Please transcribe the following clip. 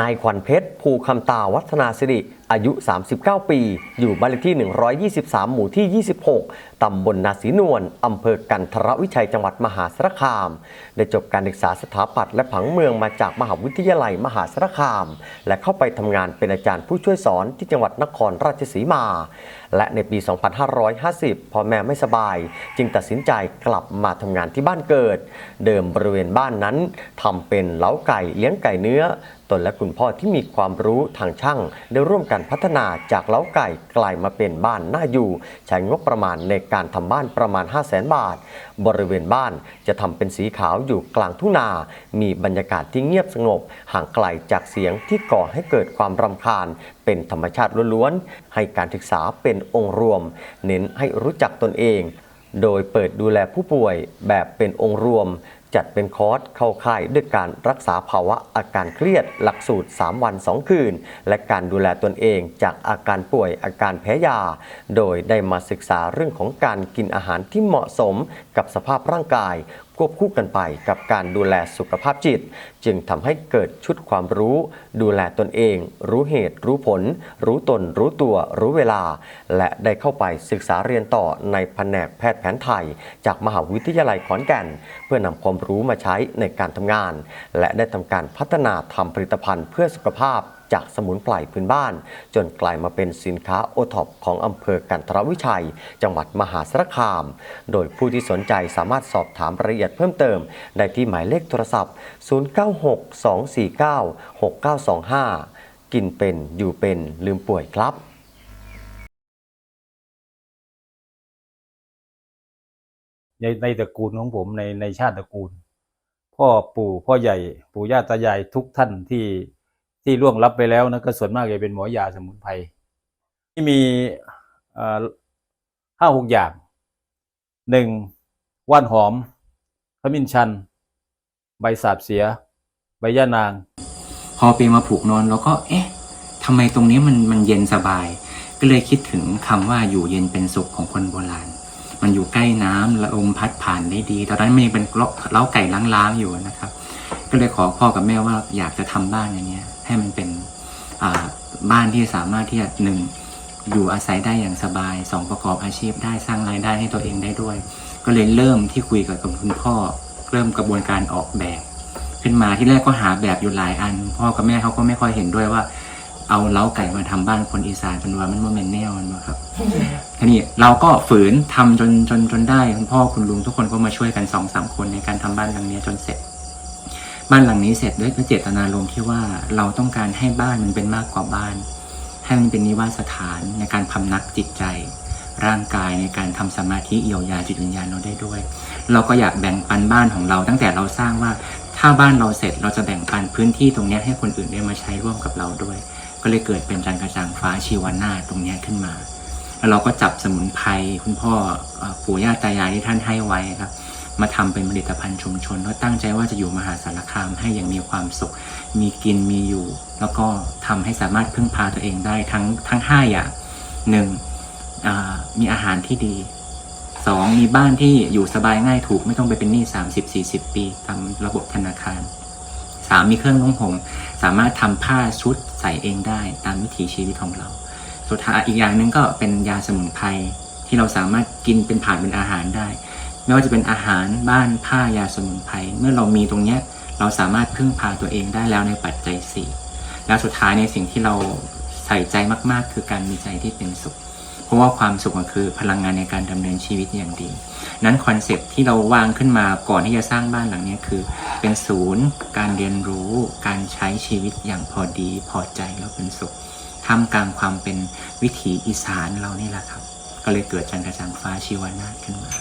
นายขวัญเพชร ภูคำตาวัฒนาสิริอายุ 39 ปี อยู่บ้านเลขที่ 123 หมู่ที่ 26 ตำบลนาศรีนวลอำเภอกันทรวิชัยจังหวัดมหาสารคาม ได้จบการศึกษาสถาปัตย์และผังเมืองมาจากมหาวิทยาลัยมหาสารคาม และเข้าไปทำงานเป็นอาจารย์ผู้ช่วยสอนที่จังหวัดนครราชสีมา และในปี 2550พอแม่ไม่สบาย จึงตัดสินใจกลับมาทำงานที่บ้านเกิด เดิมบริเวณบ้านนั้นทำเป็นเล้าไก่เลี้ยงไก่เนื้อ ตนและคุณพ่อที่มีความรู้ทางช่างได้ร่วมกันพัฒนาจากเล้าไก่กลายมาเป็นบ้านน่าอยู่ ใช้งบประมาณในการทำบ้านประมาณ 5 0 0แสนบาท บริเวณบ้านจะทำเป็นสีขาวอยู่กลางทุ่งนา มีบรรยากาศที่เงียบสงบ ห่างไกลจากเสียงที่ก่อให้เกิดความรำคาญ เป็นธรรมชาติล้วนๆ ให้การศึกษาเป็นองค์รวม เน้นให้รู้จักตนเอง โดยเปิดดูแลผู้ป่วยแบบเป็นองค์รวม จัดเป็นคอร์สเข้าค่ายด้วยการรักษาภาวะอาการเครียด หลักสูตร 3 วัน 2 คืน และการดูแลตนเองจากอาการป่วยอาการแพ้ยา โดยได้มาศึกษาเรื่องของการกินอาหารที่เหมาะสมกับสภาพร่างกาย ควบคู่กันไปกับการดูแลสุขภาพจิต จึงทำให้เกิดชุดความรู้ ดูแลตนเอง รู้เหตุ รู้ผล รู้ตน รู้ตัว รู้เวลา และได้เข้าไปศึกษาเรียนต่อในแผนกแพทย์แผนไทย จากมหาวิทยาลัยขอนแก่น เพื่อนำความรู้มาใช้ในการทำงาน และได้ทำการพัฒนาทำผลิตภัณฑ์เพื่อสุขภาพ จากสมุนไพรพื้นบ้าน จนกลายมาเป็นสินค้าโอท็อปของอำเภอกันทรวิชัย จังหวัดมหาสารคาม โดยผู้ที่สนใจสามารถสอบถามรายละเอียดเพิ่มเติม ได้ที่หมายเลขโทรศัพท์ 0962496925 กินเป็นอยู่เป็นลืมป่วยครับในในตระกูลของผมในในชาติตระกูล พ่อปู่พ่อใหญ่ ปู่ย่าตายายทุกท่านที่ ที่ล่วงลับไปแล้วนะก็ส่วนมากจะเป็นหมอยาสมุนไพรที่มีห้าหกอย่างหนึ่งว่านหอมขมิ้นชัน ใบสาบเสีย ใบย่านาง พอไปมาผูกนอนเราก็ เอ๊ะทำไมตรงนี้มันมันเย็นสบาย ก็เลยคิดถึงคำว่าอยู่เย็นเป็นสุขของคนโบราณ มันอยู่ใกล้น้ำละลมพัดผ่านได้ดี ตอนนั้นมันยังเป็นเล้าไก่ล้างๆอยู่นะครับ ก็เลยขอพ่อกับแม่ว่าอยากจะทำบ้านอย่างเนี้ย ให้มันเป็นอ่าบ้านที่สามารถที่จะหนึ่งอยู่อาศัยได้อย่างสบายสองประกอบอาชีพได้สร้างรายได้ให้ตัวเองได้ด้วย ก็เลยเริ่มที่คุยกับคุณพ่อ เริ่มกระบวนการออกแบบ ขึ้นมาที่แรกก็หาแบบอยู่หลายอัน พ่อกับแม่เขาก็ไม่ค่อยเห็นด้วยว่า เอาเล้าไก่มาทำบ้านคนอีสานเป็นว่ามันโมเมนแนวมันบ่ครับทีนี้เราก็ฝืนทำจนจนจนได้คุณพ่อคุณลุงทุกคนก็มาช่วยกันสองสามคนในการทำบ้านหลังนี้จนเสร็จ บ้านหลังนี้เสร็จด้วยเจตนารมณ์ที่ว่าเราต้องการให้บ้านมันเป็นมากกว่าบ้าน ให้มันเป็นนิวาสถานในการพำนักจิตใจ ร่างกายในการทำสมาธิเยียวยาจิตวิญญาณเราได้ด้วย เราก็อยากแบ่งปันบ้านของเรา ตั้งแต่เราสร้างว่าถ้าบ้านเราเสร็จเราจะแบ่งปันพื้นที่ตรงนี้ให้คนอื่นได้มาใช้ร่วมกับเราด้วย ก็เลยเกิดเป็นจันกระจ่างฟ้าชีวนาตรงนี้ขึ้นมา แล้วเราก็จับสมุนไพรคุณพ่อปู่ย่าตายายที่ท่านให้ไว้ครับ มาทำเป็นผลิตภัณฑ์ชุมชน แล้วตั้งใจว่าจะอยู่มหาสารคามให้อย่างมีความสุข มีกินมีอยู่ แล้วก็ทำให้สามารถพึ่งพาตัวเองได้ทั้งทั้งห้าอย่างหนึ่งมีอาหารที่ดีสองมีบ้านที่อยู่สบายง่ายถูกไม่ต้องไปเป็นหนี้สามสิบสี่สิบปีตามระบบธนาคารสามมีเครื่องนุ่งห่มสามารถทำผ้าชุดใส่เองได้ตามวิถีชีวิตของเรา สุดท้ายอีกอย่างหนึ่งก็เป็นยาสมุนไพรที่เราสามารถกินเป็นผ่านเป็นอาหารได้ ไม่ว่าจะเป็นอาหารบ้านผ้ายาสมุนไพรเมื่อเรามีตรงเนี้ยเราสามารถพึ่งพาตัวเองได้แล้วในปัจจัยสี่แล้วสุดท้ายในสิ่งที่เราใส่ใจมาก ๆ คือการมีใจที่เป็นสุข เพราะว่าความสุขมันคือพลังงานในการดำเนินชีวิตอย่างดี นั้นคอนเซปที่เราวางขึ้นมาก่อนที่จะสร้างบ้านหลังนี้คือ เป็นศูนย์ การเรียนรู้ การใช้ชีวิตอย่างพอดี พอใจแล้วเป็นสุขท่ามกลางความเป็นวิถีอีสานเรานี่แหละครับ ก็เลยเกิดจันกระจ่างฟ้าชีวนาถขึ้นมา